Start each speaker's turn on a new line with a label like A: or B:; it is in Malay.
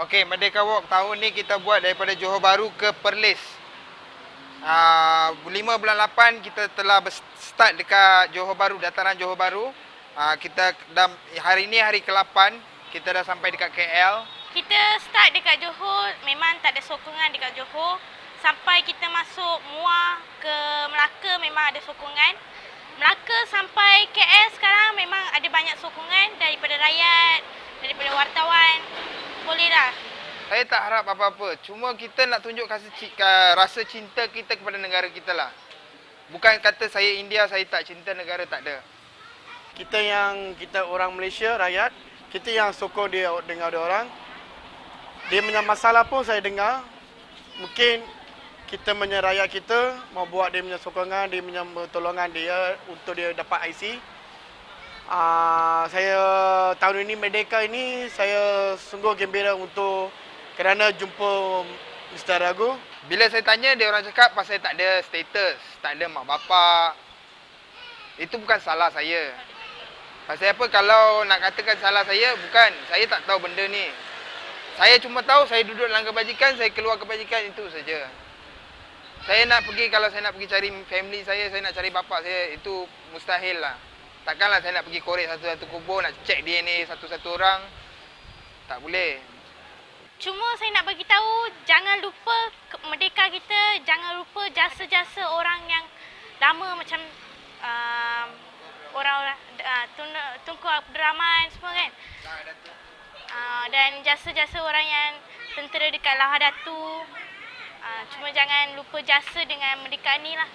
A: Okey, Merdeka Walk tahun ni kita buat daripada Johor Bahru ke Perlis. Uh, 5 bulan 8 kita telah start dekat Johor Bahru, dataran Johor Bahru. Uh, kita dah, hari ni hari ke-8, kita dah sampai dekat KL.
B: Kita start dekat Johor, memang tak ada sokongan dekat Johor. Sampai kita masuk Muar ke Melaka memang ada sokongan. Melaka sampai KL sekarang memang ada banyak sokongan daripada rakyat, daripada wartawan.
A: Saya tak harap apa-apa. Cuma kita nak tunjuk kasih ci- ka- rasa cinta kita kepada negara kita lah. Bukan kata saya India, saya tak cinta negara, tak ada.
C: Kita yang kita orang Malaysia, rakyat, kita yang sokong dia dengar dia orang. Dia punya masalah pun saya dengar. Mungkin kita punya rakyat kita mau buat dia punya sokongan, dia punya pertolongan dia untuk dia dapat IC. Uh, saya tahun ini Merdeka ini saya sungguh gembira untuk kerana jumpa Mr. Ragu.
A: Bila saya tanya, dia orang cakap pasal tak ada status, tak ada mak bapak. Itu bukan salah saya. Pasal apa kalau nak katakan salah saya, bukan. Saya tak tahu benda ni. Saya cuma tahu saya duduk dalam kebajikan, saya keluar kebajikan, itu saja. Saya nak pergi, kalau saya nak pergi cari family saya, saya nak cari bapak saya, itu mustahil lah. Takkanlah saya nak pergi korek satu-satu kubur, nak cek DNA satu-satu orang. Tak boleh.
B: Cuma saya nak bagi tahu jangan lupa merdeka kita, jangan lupa jasa-jasa orang yang lama macam uh, orang-orang uh, Tun, Tunku Abdul Rahman semua kan. Uh, dan jasa-jasa orang yang tentera dekat Lahad Datu. Uh, cuma jangan lupa jasa dengan merdeka ni lah.